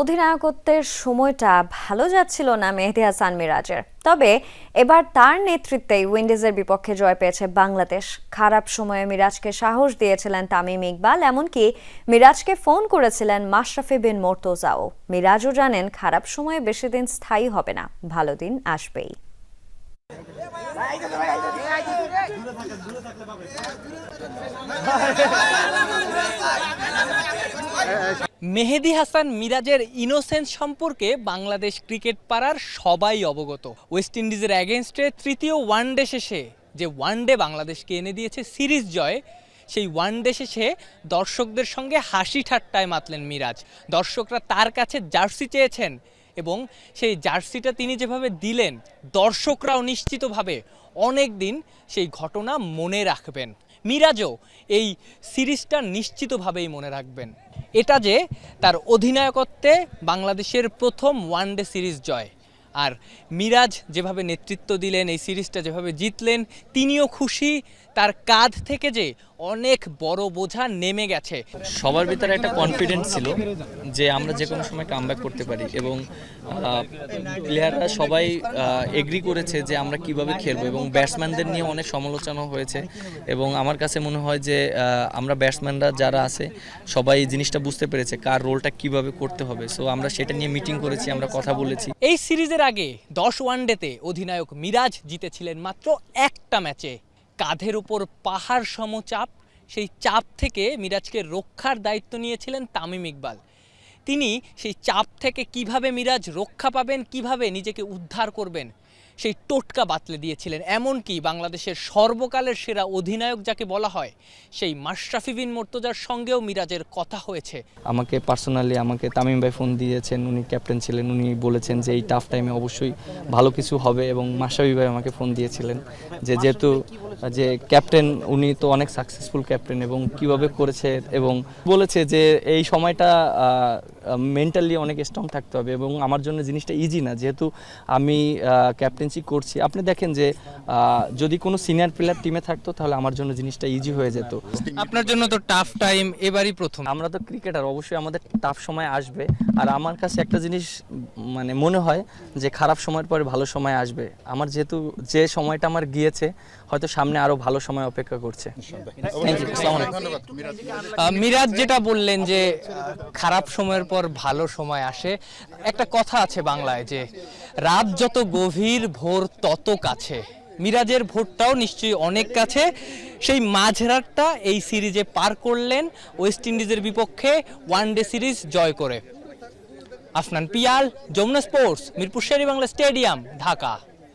অধিনায়কত্বের সময়টা ভালো যাচ্ছিল না মেহেদি হাসান মিরাজের। তবে এবার তার নেতৃত্বেই উইন্ডিজের বিপক্ষে জয় পেয়েছে বাংলাদেশ। খারাপ সময়ে মিরাজকে সাহস দিয়েছিলেন তামিম ইকবাল এমনকি মিরাজকে ফোন করেছিলেন মাশরাফি বিন মোর্তজাও। মিরাজও জানেন খারাপ সময়ে বেশি দিন স্থায়ী হবে না ভালো দিন আসবেই। মেহেদি হাসান মিরাজের ইনোসেন্স সম্পর্কে বাংলাদেশ ক্রিকেট পাড়ার সবাই অবগত। ওয়েস্ট ইন্ডিজের অ্যাগেনস্টে তৃতীয় ওয়ান ওয়ানডে শেষে যে ওয়ানডে বাংলাদেশকে এনে দিয়েছে সিরিজ জয়, সেই ওয়ান ওয়ানডে শেষে দর্শকদের সঙ্গে হাসি ঠাট্টায় মাতলেন মিরাজ। দর্শকরা তার কাছে জার্সি চেয়েছেন এবং সেই জার্সিটা তিনি যেভাবে দিলেন, দর্শকরাও নিশ্চিতভাবে অনেক দিন সেই ঘটনা মনে রাখবেন। মিরাজও এই সিরিজটা নিশ্চিতভাবেই মনে রাখবেন। এটা যে তার অধিনায়কত্বে বাংলাদেশের প্রথম ওয়ানডে সিরিজ জয়। আর মিরাজ যেভাবে নেতৃত্ব দিলেন এই সিরিজটা যেভাবে জিতলেন তিনিও খুশি। তার কাঁধ থেকে যে অনেক বড় বোঝা নেমে গেছে। সবার ভিতরে একটা কনফিডেন্স ছিল যে আমরা যে কোনো সময় কামব্যাক করতে পারি এবং প্লেয়াররা সবাই এগ্রি করেছে যে আমরা কীভাবে খেলব এবং ব্যাটসম্যানদের নিয়ে অনেক সমালোচনা হয়েছে এবং আমার কাছে মনে হয় যে আমরা ব্যাটসম্যানরা যারা আছে সবাই এই জিনিসটা বুঝতে পেরেছে কার রোলটা কীভাবে করতে হবে। সো আমরা সেটা নিয়ে মিটিং করেছি আমরা কথা বলেছি। এই সিরিজের আগে দশ ওয়ানডেতে অধিনায়ক মিরাজ জিতেছিলেন মাত্র একটা ম্যাচে। কাঁধের উপর পাহাড় সম চাপ সেই চাপ থেকে মিরাজকে রক্ষার দায়িত্ব নিয়েছিলেন তামিম ইকবাল। তিনি সেই চাপ থেকে কীভাবে মিরাজ রক্ষা পাবেন, কীভাবে নিজেকে উদ্ধার করবেন সেই টোটকা বাতলে দিয়েছিলেন। এমনকি বাংলাদেশের সর্বকালের সেরা অধিনায়ক যাকে বলা হয় সেই মাশরাফি বিন মোর্তজার সঙ্গেও মিরাজের কথা হয়েছে। আমাকে পার্সোনালি আমাকে তামিম ভাই ফোন দিয়েছেন উনি ক্যাপ্টেন ছিলেন উনি বলেছেন যে এই টাফ টাইমে অবশ্যই ভালো কিছু হবে এবং মাসাবি ভাই আমাকে ফোন দিয়েছিলেন যে যেহেতু যে ক্যাপ্টেন উনি তো অনেক সাকসেসফুল ক্যাপ্টেন এবং কীভাবে করেছে এবং বলেছে যে এই সময়টা মেন্টালি অনেক স্ট্রং থাকতে হবে এবং আমার জন্য জিনিসটা ইজি না। যেহেতু আমি ক্যাপ্টেন্সি করছি। আপনি দেখেন যে যদি কোনো সিনিয়র প্লেয়ার টিমে থাকতো তাহলে আমার জন্য জিনিসটা ইজি হয়ে যেত। আপনার জন্য তো টাফ টাইম এবারই প্রথম। আমরা তো ক্রিকেটার অবশ্যই আমাদের টাফ সময় আসবে। আর আমার কাছে একটা জিনিস মানে মনে হয় যে খারাপ সময়ের পরে ভালো সময় আসবে। আমার যেহেতু যে সময়টা আমার গিয়েছে হয়তো সামনে আরও ভালো সময় অপেক্ষা করছে। মিরাজ যেটা বললেন যে খারাপ সময়ের পর ভালো সময় আসে। একটা কথা আছে বাংলায় যে রাত যত গভীর ভোর তত কাছে। মিরাজের ভোরটাও নিশ্চয়ই অনেক কাছে। সেই মাঝরাতটা এই সিরিজে পার করলেন ওয়েস্ট ইন্ডিজের বিপক্ষে ওয়ান ডে সিরিজ জয় করে। Afnan Piyal, Jamuna sports, Mirpur Sher-e Bangla stadium, Dhaka.